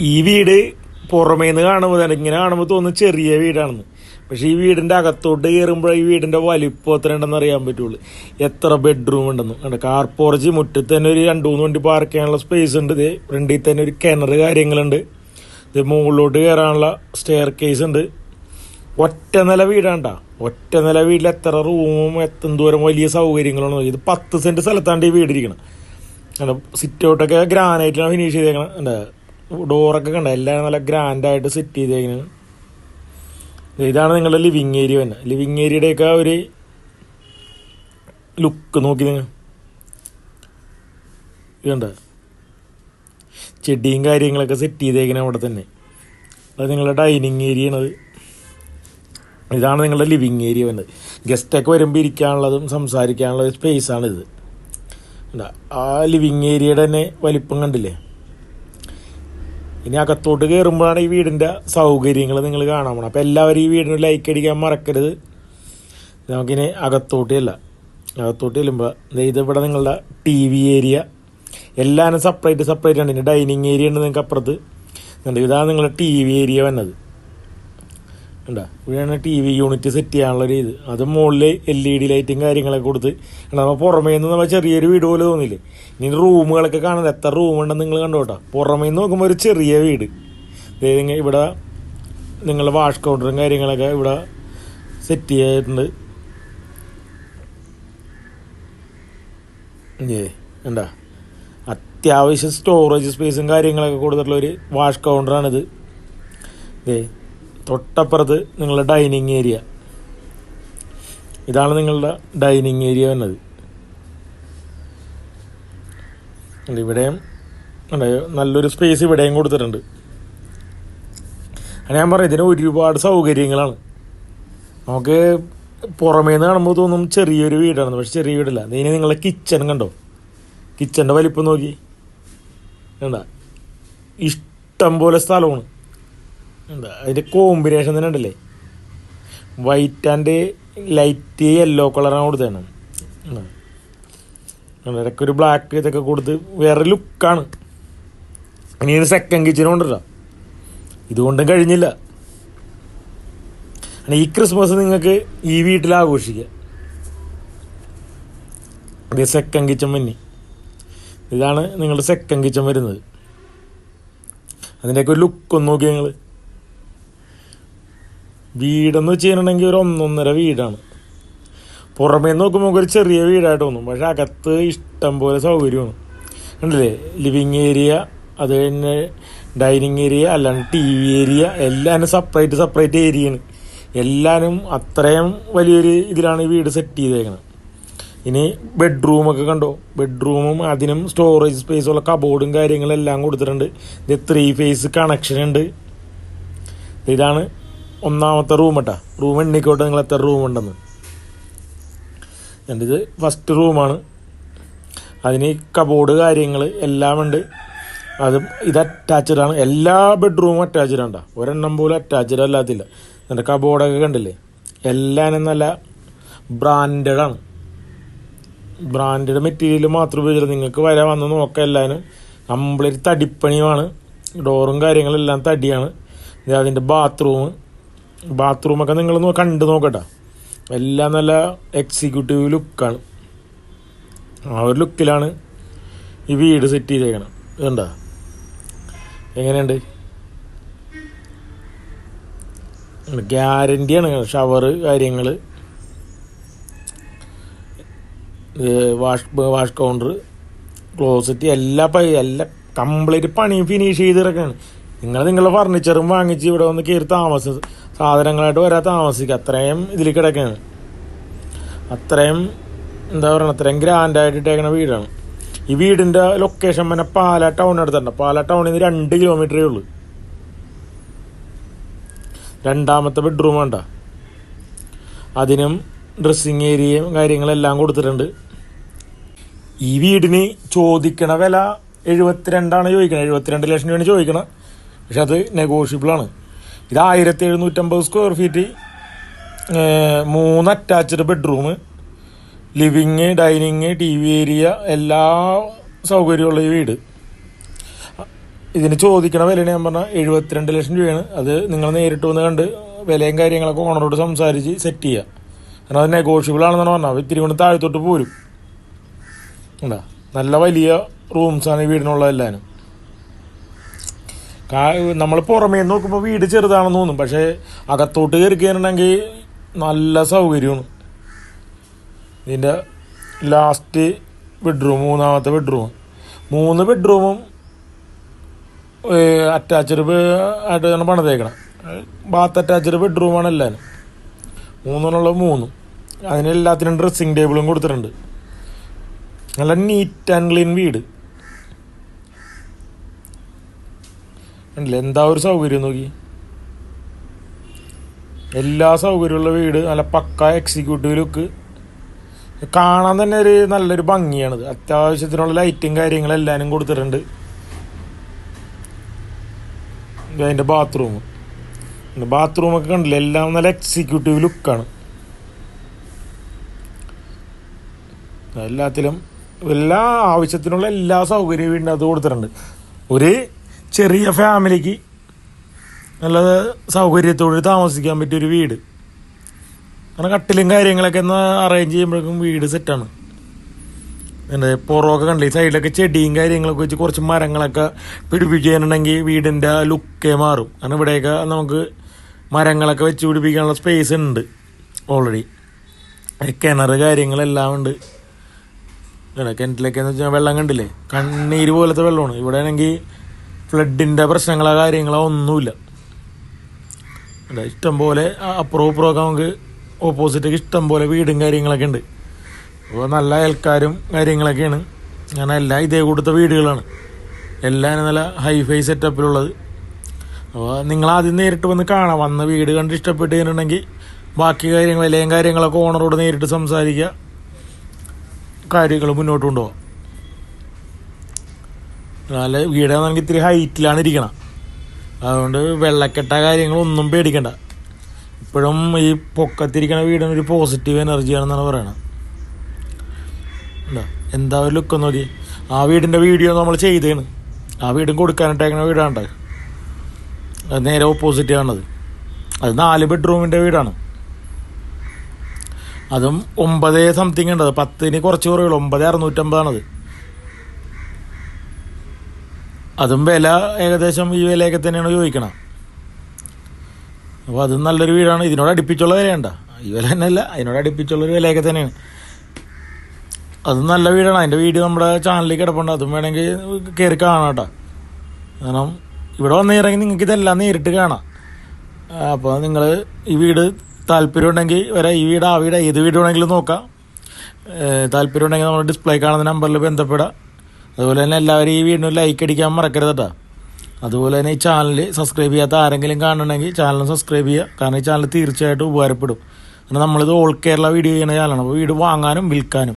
ഈ വീട് പുറമേന്ന് കാണുമ്പോൾ തന്നെ ഇങ്ങനെ കാണുമ്പോൾ തോന്നുന്നു ചെറിയ വീടാണെന്ന്. പക്ഷെ ഈ വീടിന്റെ അകത്തോട്ട് കയറുമ്പോൾ ഈ വീടിന്റെ വലിപ്പം എത്ര ഉണ്ടെന്ന് അറിയാൻ പറ്റുള്ളൂ. എത്ര ബെഡ്റൂം ഉണ്ടെന്ന്. കണ്ട കാർ മുറ്റത്ത് തന്നെ ഒരു രണ്ട് മൂന്ന് വണ്ടി പാർക്ക് ചെയ്യാനുള്ള സ്പേസ് ഉണ്ട്. ഇത് ഫ്രണ്ടിൽ തന്നെ ഒരു കിണർ കാര്യങ്ങളുണ്ട്. ഇത് മുകളിലോട്ട് കയറാനുള്ള സ്റ്റെയർ കേസ് ഉണ്ട്. ഒറ്റ നില വീടാണ്ട. ഒറ്റ നില വീട്ടിൽ എത്ര റൂമും ദൂരം വലിയ സൗകര്യങ്ങളാണ് ഇത് പത്ത് സെന്റ് സ്ഥലത്താണ്ട് ഈ വീടിരിക്കണം. സിറ്റ് ഔട്ടൊക്കെ ഗ്രാനൈറ്റിലാണ് ഫിനിഷ് ചെയ്തേക്കണം. എന്താ ഡോറൊക്കെ കണ്ട? എല്ലാം നല്ല ഗ്രാൻഡായിട്ട് സെറ്റ് ചെയ്തേക്കുന്നത് ഇതാണ് നിങ്ങളുടെ ലിവിങ് ഏരിയ തന്നെ ലിവിങ് ഏരിയയുടെയൊക്കെ ഒരു ലുക്ക് നോക്കി നിങ്ങൾ ഇതുണ്ട. ചെടിയും കാര്യങ്ങളൊക്കെ സെറ്റ് ചെയ്തേക്കണം അവിടെ തന്നെ. അത് നിങ്ങളുടെ ഡൈനിങ് ഏരിയ ആണത് ഇതാണ് നിങ്ങളുടെ ലിവിങ് ഏരിയ വന്നത് ഗസ്റ്റൊക്കെ വരുമ്പോൾ ഇരിക്കാനുള്ളതും സംസാരിക്കാനുള്ള സ്പേസാണിത് കണ്ടോ? ആ ലിവിങ് ഏരിയയുടെ തന്നെ വലിപ്പം കണ്ടില്ലേ? ഇനി അകത്തോട്ട് കയറുമ്പോഴാണ് ഈ വീടിന്റെ സൗകര്യങ്ങൾ നിങ്ങൾ കാണാൻ പോകണം അപ്പോൾ എല്ലാവരും ഈ വീടിന് ലൈക്ക് അടിക്കാൻ മറക്കരുത്. നമുക്കിനി അകത്തോട്ട് അല്ല അകത്തോട്ട് ചെല്ലുമ്പോൾ ഇത് ഇവിടെ നിങ്ങളുടെ ടി വി ഏരിയ എല്ലാവരും സെപ്പറേറ്റ് സെപ്പറേറ്റ് ആണ്. ഇനി ഡൈനിങ് ഏരിയ ഉണ്ട് നിങ്ങൾക്ക് അപ്പുറത്ത്. ഇതാണ് നിങ്ങളുടെ ടി വി ഏരിയ വന്നത്. ഉണ്ടോ? ഇവിടെയാണ് ടി വി യൂണിറ്റ് സെറ്റ് ചെയ്യാനുള്ള ഒരു ഇത്. അത് മുകളിൽ എൽ ഇ ഡി ലൈറ്റും കാര്യങ്ങളൊക്കെ കൊടുത്ത് നമ്മൾ പുറമേ നിന്ന് നമ്മൾ ചെറിയൊരു വീട് പോലെ തോന്നില്ലേ ഇനി റൂമുകളൊക്കെ കാണുന്നത് എത്ര റൂം ഉണ്ടെന്ന് നിങ്ങൾ കണ്ടോട്ടോ പുറമേ നിന്ന് നോക്കുമ്പോൾ ഒരു ചെറിയ വീട്. അതായത് ഇവിടെ നിങ്ങളുടെ വാഷ് കൗണ്ടറും കാര്യങ്ങളൊക്കെ ഇവിടെ സെറ്റ് ചെയ്തിട്ടുണ്ട്. ഏ എന്താ അത്യാവശ്യം സ്റ്റോറേജ് സ്പേസും കാര്യങ്ങളൊക്കെ കൊടുത്തിട്ടുള്ള ഒരു വാഷ് കൗണ്ടറാണിത് ദേ തൊട്ടപ്പുറത്ത് നിങ്ങളുടെ ഡൈനിങ് ഏരിയ. ഇതാണ് നിങ്ങളുടെ ഡൈനിങ് ഏരിയ വന്നത്. ഇവിടെയും നല്ലൊരു സ്പേസ് ഇവിടെയും കൊടുത്തിട്ടുണ്ട്. ഞാൻ പറയാം ഇതിന് ഒരുപാട് സൗകര്യങ്ങളാണ്. നമുക്ക് പുറമേ നിന്ന് കാണുമ്പോൾ തോന്നും ചെറിയൊരു വീടാണ് പക്ഷെ ചെറിയ വീടല്ല. ഇനി നിങ്ങളുടെ കിച്ചൺ കണ്ടോ? കിച്ചന്റെ വലിപ്പം നോക്കി. എന്താ ഇഷ്ടം പോലെ സ്ഥലമാണ്. എന്താ അതിന്റെ കോമ്പിനേഷൻ തന്നെ ഉണ്ടല്ലേ? വൈറ്റ് ആൻഡ് ലൈറ്റ് യെല്ലോ കളറാണ് കൊടുത്തേണം ഇടയ്ക്ക് ഒരു ബ്ലാക്ക് ഇതൊക്കെ കൊടുത്ത് വേറെ ലുക്കാണ് ഇനി ഒരു സെക്കൻഡ് കിച്ചനും ഉണ്ടല്ലോ ഇതുകൊണ്ടും കഴിഞ്ഞില്ല. ഈ ക്രിസ്മസ് നിങ്ങൾക്ക് ഈ വീട്ടിൽ ആഘോഷിക്കാം. ഇത് സെക്കൻഡ് കിച്ചൻ മന്നി. ഇതാണ് നിങ്ങളുടെ സെക്കൻഡ് കിച്ചൻ വരുന്നത്. അതിന്റെയൊക്കെ ഒരു ലുക്ക് ഒന്ന് നോക്കി നിങ്ങൾ വീടെന്ന് വെച്ച് കഴിഞ്ഞിട്ടുണ്ടെങ്കിൽ ഒരു ഒന്നൊന്നര വീടാണ്. പുറമേ നോക്കുമ്പോൾ ഒരു ചെറിയ വീടായിട്ട് തോന്നും. പക്ഷെ അകത്ത് ഇഷ്ടം പോലെ സൗകര്യമാണ്. ഉണ്ടല്ലേ ലിവിങ് ഏരിയ അത് കഴിഞ്ഞ് ഡൈനിങ് ഏരിയ അല്ലാണ്ട് ടി വി ഏരിയ എല്ലാവരും സെപ്പറേറ്റ് സെപ്പറേറ്റ് ഏരിയയാണ് എല്ലാവരും അത്രയും വലിയൊരു ഇതിലാണ് ഈ വീട് സെറ്റ് ചെയ്തേക്കുന്നത് ഇനി ബെഡ്റൂമൊക്കെ കണ്ടോ? ബെഡ്റൂമും അതിനും സ്റ്റോറേജ് സ്പേസുള്ള കബോർഡും കാര്യങ്ങളും എല്ലാം കൊടുത്തിട്ടുണ്ട്. ഇത് ത്രീ ഫേസ് കണക്ഷൻ ഉണ്ട്. ഇതാണ് ഒന്നാമത്തെ റൂം കേട്ടാ റൂം എണ്ണിക്കോട്ടെ നിങ്ങൾ എത്ര റൂം ഉണ്ടെന്ന്. എന്റെ ഇത് ഫസ്റ്റ് റൂമാണ് അതിന് കബോർഡ് കാര്യങ്ങൾ എല്ലാം ഉണ്ട്. അത് ഇത് അറ്റാച്ചഡ് ആണ്. എല്ലാ ബെഡ്റൂമും അറ്റാച്ചഡ് ആണ് ട്ടാ. ഒരെണ്ണം പോലും അറ്റാച്ചഡ് അല്ലാത്തില്ല എന്റെ കബോർഡൊക്കെ കണ്ടില്ലേ? എല്ലാം നല്ല ബ്രാൻഡഡ് ആണ്. ബ്രാൻഡഡ് മെറ്റീരിയൽ മാത്രം ഉപയോഗിച്ചില്ല. നിങ്ങൾക്ക് വരെ വന്ന് നോക്കാം എല്ലാവരും. കംപ്ലീറ്റ് തടിപ്പണിയുമാണ്. ഡോറും കാര്യങ്ങളെല്ലാം തടിയാണ്. അതിന്റെ ബാത്റൂം ബാത്റൂമൊക്കെ നിങ്ങൾ കണ്ടു നോക്കട്ടെ. എല്ലാം നല്ല എക്സിക്യൂട്ടീവ് ലുക്കാണ് ആ ഒരു ലുക്കിലാണ് ഈ വീട് സെറ്റ് ചെയ്തേക്കണം. ഇതുണ്ടോ എങ്ങനെയുണ്ട്? ഗ്യാരണ്ടിയാണ് ഷവർ കാര്യങ്ങൾ. വാഷ് വാഷ് കൗണ്ടർ ക്ലോസറ്റ് എല്ലാ പൈ എല്ലാ കംപ്ലീറ്റ് പണിയും ഫിനിഷ് ചെയ്തിറക്കാണ്. നിങ്ങൾ നിങ്ങളുടെ ഫർണിച്ചറും വാങ്ങിച്ച് ഇവിടെ വന്ന് കയറി താമസ സാധനങ്ങളായിട്ട് വരാൻ താമസിക്കുക. അത്രയും ഇതിൽ കിടക്കുകയാണ്. അത്രയും എന്താ പറയുക അത്രയും ഗ്രാൻഡായിട്ട് ഇട്ടേക്കണ വീടാണ്. ഈ വീടിന്റെ ലൊക്കേഷൻ പിന്നെ പാല ടൗൺ അടുത്തുണ്ട്. പാല ടൗണിൽ നിന്ന് രണ്ട് കിലോമീറ്ററേ ഉള്ളൂ. രണ്ടാമത്തെ ബെഡ്റൂം വേണ്ട. അതിനും ഡ്രസ്സിങ് ഏരിയയും കാര്യങ്ങളെല്ലാം കൊടുത്തിട്ടുണ്ട്. ഈ വീടിന് ചോദിക്കണ വില എഴുപത്തിരണ്ടാണ് ചോദിക്കണത്. എഴുപത്തിരണ്ട് ലക്ഷം രൂപയാണ് ചോദിക്കണം പക്ഷെ അത് നെഗോഷ്യബിൾ ആണ്. ഇത് ആയിരത്തി എഴുന്നൂറ്റമ്പത് സ്ക്വയർ ഫീറ്റ് മൂന്ന് attached bedroom living dining TV area area എല്ലാ സൗകര്യമുള്ള ഈ വീട്. ഇതിന് ചോദിക്കണ വിലയാണ് ഞാൻ പറഞ്ഞ എഴുപത്തിരണ്ട് ലക്ഷം രൂപയാണ്. അത് നിങ്ങൾ നേരിട്ട് വന്ന് കണ്ട് വിലയും കാര്യങ്ങളൊക്കെ ഓണറോട് സംസാരിച്ച് സെറ്റ് ചെയ്യുക കാരണം അത് നെഗോഷ്യബിൾ ആണെന്നാണ് പറഞ്ഞത്. ഇത്തിരി കൊണ്ട് താഴത്തോട്ട് പോരും. ഉണ്ടാ നല്ല വലിയ റൂംസാണ് ഈ വീടിനുള്ള എല്ലാവരും നമ്മൾ പുറമേ നോക്കുമ്പോൾ വീട് ചെറുതാണെന്ന് തോന്നും. പക്ഷേ അകത്തോട്ട് കയറി കയറണമെങ്കിൽ നല്ല സൗകര്യമാണ്. ഇതിന്റെ ലാസ്റ്റ് ബെഡ്റൂം മൂന്നാമത്തെ ബെഡ്റൂം മൂന്ന് ബെഡ്റൂമും അറ്റാച്ച്ഡ് ആയിട്ടാണ് പണിതേക്കണം. ബാത്ത് അറ്റാച്ച്ഡ് ബെഡ്റൂമാണ് എല്ലാവരും മൂന്നെണ്ണുള്ള മൂന്നും. അതിന് എല്ലാത്തിനും ഡ്രസ്സിങ് ടേബിളും കൊടുത്തിട്ടുണ്ട്. നല്ല നീറ്റ് ആൻഡ് ക്ലീൻ വീട്. ഉണ്ടല്ലേ? എന്താ ഒരു സൗകര്യം നോക്കി? എല്ലാ സൗകര്യമുള്ള വീട് നല്ല പക്ക എക്സിക്യൂട്ടീവ് ലുക്ക് കാണാൻ തന്നെ ഒരു നല്ലൊരു ഭംഗിയാണിത് അത്യാവശ്യത്തിനുള്ള ലൈറ്റും കാര്യങ്ങളും എല്ലാവരും കൊടുത്തിട്ടുണ്ട്. അതിന്റെ ബാത്റൂം ബാത്റൂമൊക്കെ കണ്ടില്ല? എല്ലാം നല്ല എക്സിക്യൂട്ടീവ് ലുക്കാണ് എല്ലാത്തിലും എല്ലാ ആവശ്യത്തിനുള്ള എല്ലാ സൗകര്യവും വീടിനകത്ത് കൊടുത്തിട്ടുണ്ട്. ഒരു ചെറിയ ഫാമിലിക്ക് നല്ല സൗകര്യത്തോടെ താമസിക്കാൻ പറ്റിയൊരു വീട്. കാരണം കട്ടിലും കാര്യങ്ങളൊക്കെ ഒന്ന് അറേഞ്ച് ചെയ്യുമ്പോഴേക്കും വീട് സെറ്റാണ് എന്താ പുറമൊക്കെ കണ്ടില്ല സൈഡിലൊക്കെ ചെടിയും കാര്യങ്ങളൊക്കെ വെച്ച് കുറച്ച് മരങ്ങളൊക്കെ പിടിപ്പിക്കാനുണ്ടെങ്കിൽ വീടിന്റെ ലുക്കേ മാറും. കാരണം ഇവിടെയൊക്കെ നമുക്ക് മരങ്ങളൊക്കെ വെച്ച് പിടിപ്പിക്കാനുള്ള സ്പേസ് ഉണ്ട് ഓൾറെഡി കിണർ കാര്യങ്ങളെല്ലാം ഉണ്ട്. കിണറ്റിലൊക്കെ എന്ന് വെച്ചാൽ വെള്ളം കണ്ടില്ലേ? കണ്ണീര് പോലത്തെ വെള്ളമാണ്. ഇവിടെ ആണെങ്കിൽ ഫ്ലഡിന്റെ പ്രശ്നങ്ങളോ കാര്യങ്ങളോ ഒന്നുമില്ല. ഇവിടെ ഇഷ്ടം പോലെ അപ്പുറവും ഇപ്പുറമൊക്കെ നമുക്ക് ഓപ്പോസിറ്റൊക്കെ ഇഷ്ടം പോലെ വീടും കാര്യങ്ങളൊക്കെ ഉണ്ട്. അപ്പോൾ നല്ല അയൽക്കാരും കാര്യങ്ങളൊക്കെയാണ്. കാരണം എല്ലാം ഇതേ കൊടുത്ത വീടുകളാണ്. എല്ലാം നല്ല ഹൈഫൈ സെറ്റപ്പിലുള്ളത് അപ്പോൾ നിങ്ങൾ ആദ്യം നേരിട്ട് വന്ന് കാണാം. വന്ന് വീട് കണ്ട് ഇഷ്ടപ്പെട്ട് കഴിഞ്ഞിട്ടുണ്ടെങ്കിൽ ബാക്കി കാര്യങ്ങൾ എല്ലാം കാര്യങ്ങളൊക്കെ ഓണറോട് നേരിട്ട് സംസാരിക്കുക. കാര്യങ്ങൾ മുന്നോട്ട് കൊണ്ടുപോകാം നല്ല വീട് നമുക്ക് ഇത്തിരി ഹൈറ്റിലാണ് ഇരിക്കണം. അതുകൊണ്ട് വെള്ളക്കെട്ട കാര്യങ്ങളൊന്നും പേടിക്കണ്ട. ഇപ്പോഴും ഈ പൊക്കത്തിരിക്കണ വീടിന് ഒരു പോസിറ്റീവ് എനർജിയാണെന്നാണ് പറയണത്. ഉണ്ടോ എന്താ ഒരു ലുക്ക് നോക്കി. ആ വീടിന്റെ വീഡിയോ നമ്മൾ ചെയ്തേണ്. ആ വീടും കൊടുക്കാനിട്ടേക്കണ വീടാണ് അത് നേരെ ഓപ്പോസിറ്റ് ആണത്. അത് നാല് ബെഡ്റൂമിന്റെ വീടാണ്. അതും ഒമ്പതേ സംതിങ് ഉണ്ട്. പത്തിന് കുറച്ച് കുറവുള്ളൂ. ഒമ്പത് അറുന്നൂറ്റമ്പതാണത്. അതും വില ഏകദേശം ഈ വിലയൊക്കെ തന്നെയാണ് ചോദിക്കണം അപ്പോൾ അതും നല്ലൊരു വീടാണ്. ഇതിനോട് അടുപ്പിച്ചുള്ള വിലയുണ്ട. ഈ വില തന്നെയല്ല അതിനോട് അടുപ്പിച്ചുള്ളൊരു വിലയൊക്കെ തന്നെയാണ്. അതും നല്ല വീടാണ്. അതിന്റെ വീട് നമ്മുടെ ചാനലിൽ കിടപ്പുണ്ട്. അതും വേണമെങ്കിൽ കയറി കാണാം കേട്ടോ. കാരണം ഇവിടെ വന്നിറങ്ങി നിങ്ങൾക്ക് ഇതെല്ലാം നേരിട്ട് കാണാം. അപ്പോൾ നിങ്ങൾ ഈ വീട് താല്പര്യം ഉണ്ടെങ്കിൽ വരെ ഈ വീട് ആ വീട് ഏത് വീട് വേണമെങ്കിലും നോക്കാം. താല്പര്യം ഉണ്ടെങ്കിൽ നമ്മൾ ഡിസ്പ്ലേ കാണുന്ന നമ്പറിൽ ബന്ധപ്പെടാം അതുപോലെ തന്നെ എല്ലാവരും ഈ വീഡിയോ ലൈക്ക് അടിക്കാൻ മറക്കരുത് കേട്ടോ അതുപോലെ തന്നെ ഈ ചാനൽ സബ്സ്ക്രൈബ് ചെയ്യാത്ത ആരെങ്കിലും കാണണമെങ്കിൽ ചാനൽ സബ്സ്ക്രൈബ് ചെയ്യുക. കാരണം ഈ ചാനൽ തീർച്ചയായിട്ടും ഉപകാരപ്പെടും. കാരണം നമ്മളിത് ഓൾ കേരള വീഡിയോ ചെയ്യുന്ന ചാനലാണ് അപ്പോൾ വീട് വാങ്ങാനും വിൽക്കാനും.